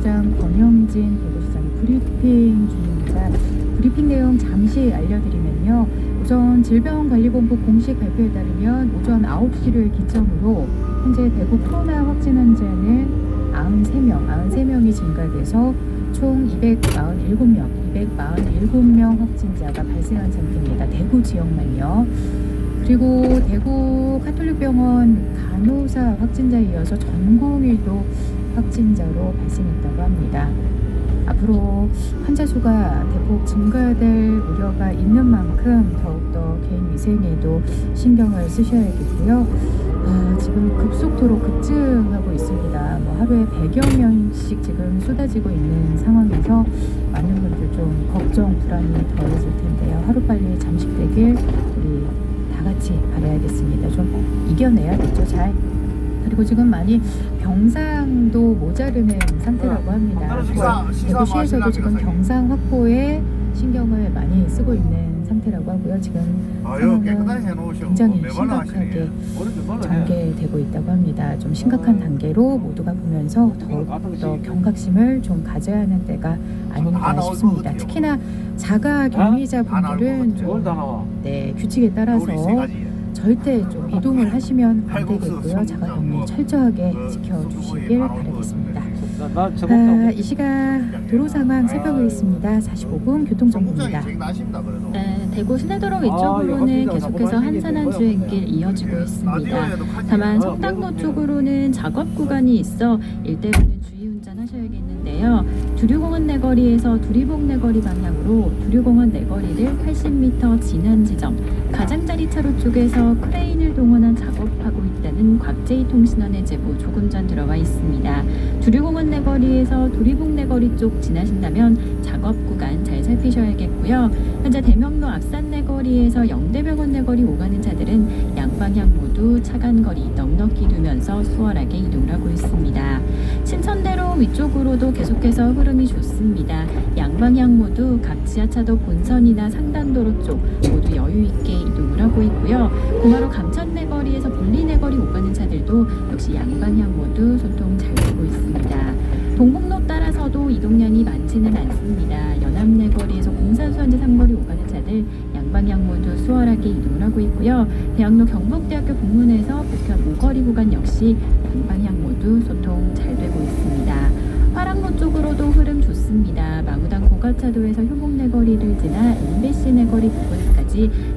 대구시장 권영진 대구시장 브리핑 중입니다. 브리핑 내용 잠시 알려드리면요. 우선 질병관리본부 공식 발표에 따르면 오전 9시를 기점으로 현재 대구 코로나 확진 환자는 93명, 93명이 증가돼서 총 247명, 247명 확진자가 발생한 상태입니다. 대구 지역만요. 그리고 대구 카톨릭병원 간호사 확진자에 이어서 전공의도 확진자로 발생했다고 합니다. 앞으로 환자 수가 대폭 증가될 우려가 있는 만큼 더욱더 개인 위생에도 신경을 쓰셔야겠고요. 아, 지금 급속도로 급증하고 있습니다. 뭐 하루에 100여 명씩 지금 쏟아지고 있는 상황에서 많은 분들 좀 걱정, 불안이 더해질 텐데요. 하루빨리 잠식되길 우리 다 같이 바라야겠습니다. 좀 이겨내야겠죠, 잘. 그리고 지금 많이 병상도 모자르는 상태라고 합니다. 그래서 대구시에서도 지금 병상 확보에 신경을 많이 쓰고 있는 상태라고 하고요. 지금 상황은 굉장히 매발로 심각하게. 전개되고 있다고 합니다. 좀 심각한 단계로 모두가 보면서 더욱더 경각심을 좀 가져야 하는 때가 아닌가 싶습니다. 특히나 자가 격리자분들은 좀? 네, 규칙에 따라서. 절대 좀 이동을 하시면 안 되겠고요. 뭐, 자가 뭐, 격리 철저하게 그 지켜주시길 두부에 바라겠습니다. 아, 이 시각 도로 상황 살펴보겠습니다. 45분 교통정보입니다. 네, 대구 시내도로 위쪽으로는 계속해서 한산한 주행길 이어지고 있습니다. 다만 성당로 쪽으로는 작업 구간이 있어 일대로는 운전하셔야겠는데요. 두류공원 내거리에서 두리봉 내거리 방향으로 두류공원 내거리를 80m 지난 지점 가장자리 차로 쪽에서 크레인을 동원한 작업하고 있다는 곽제이 통신원의 제보 조금 전 들어와 있습니다. 두류공원 내거리에서 두리봉 내거리 쪽 지나신다면 작업 구간 잘 살피셔야겠고요. 현재 대명로 앞산 내거리에서 영대병원 내거리 오가는 차들은 양방향 모두 차간 거리 넉넉히 두면서 수월하게 이동을 하고 있습니다. 신천대로 위쪽으로도 계속해서 흐름이 좋습니다. 양방향 모두 각 지하차도 본선이나 상단도로 쪽 모두 여유 있게 이동을 하고 있고요. 고마로 감천 내거리에서 분리 내거리 오가는 차들도 역시 양방향 모두 소통 잘 되고 있습니다. 동북로 따라서도 이동량이 많지는 않습니다. 연암내거리에서 공산수원지 삼거리 오가는 차들 양방향 모두 수월하게 이동을 하고 있고요. 대학로 경북대학교 북문에서 북현 오거리 구간 역시 양방향 모두 소통 잘 되고 있습니다. 화랑로 쪽으로도 흐름 좋습니다. 마구당 고가차도에서 효목내거리를 지나 MBC 내거리 부근까지 정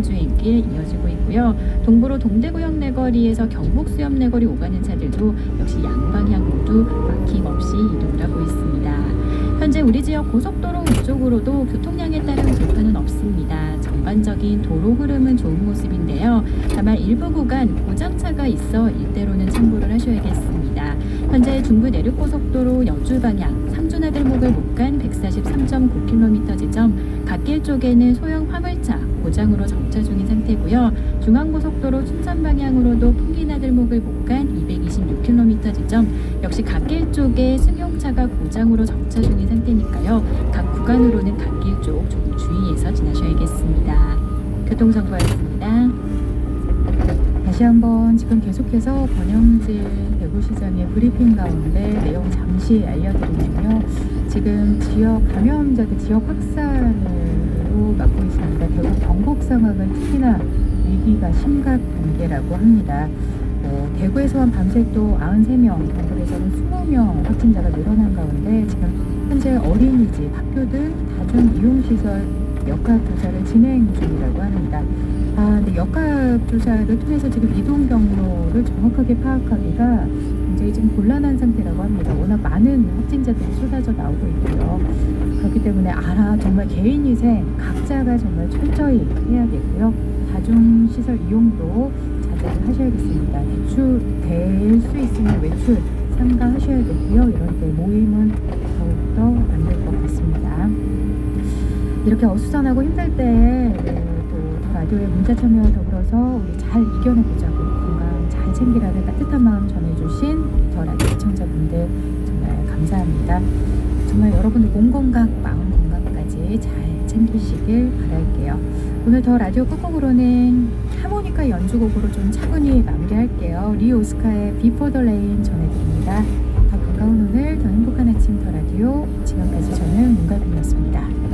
상 주행길 이어지고 있고요. 동부로 동대구역 내거리에서 경북수협 내거리 오가는 차들도 역시 양방향 모두 막힘없이 이동을 하고 있습니다. 현재 우리 지역 고속도로 위쪽으로도 교통량에 따른 불편은 없습니다. 전반적인 도로 흐름은 좋은 모습인데요. 다만 일부 구간 고장차가 있어 일대로는 참고를 하셔야겠습니다. 현재 중부 내륙고속도로 여주 방향 삼준하들목을 못간 143.9km 지점 갓길 쪽에는 소형 화물차 고장으로 정차 중인 상태고요. 중앙고속도로 춘천 방향으로도 풍기나들목을 못간 226km 지점 역시 갓길 쪽에 승용차가 고장으로 정차 중인 상태니까요. 각 구간으로는 갓길 쪽 조금 주의해서 지나셔야겠습니다. 교통정보였습니다. 다시 한번 지금 계속해서 권영진 대구시장의 브리핑 가운데 내용 잠시 알려드리면요. 지금 지역 감염자들 지역 확산 으로 막고 있습니다. 대구 경북 상황은 특히나 위기가 심각 단계라고 합니다. 뭐 대구에서는 밤새 또 93명, 경북에서는 20명 확진자가 늘어난 가운데 지금 현재 어린이집, 학교 등 다중 이용시설 역학 조사를 진행 중이라고 합니다. 아, 역학 조사를 통해서 지금 이동 경로를 정확하게 파악하기가 굉장히 지금 곤란한 상태라고 합니다. 워낙 많은 확진자들이 쏟아져 나오고 있고요. 그렇기 때문에 알아 정말 개인 위생 각자가 정말 철저히 해야겠고요. 다중 시설 이용도 자제를 하셔야겠습니다. 대출될 수 있으면 외출 삼가하셔야겠고요. 이런 때 모임은 더욱더 안 될 것 같습니다. 이렇게 어수선하고 힘들 때 그 교회 문자 참여와 더불어서 우리 잘 이겨내보자고 건강 잘 챙기라는 따뜻한 마음 전해주신 더 라디오 시청자분들 정말 감사합니다. 정말 여러분들 몸 건강, 마음 건강까지 잘 챙기시길 바랄게요. 오늘 더 라디오 끝곡으로는 하모니카 연주곡으로 좀 차분히 마무리할게요. 리 오스카의 비포 더 레인 전해드립니다. 더 건강한 오늘, 더 행복한 아침 더 라디오. 지금까지 저는 문가빈이었습니다.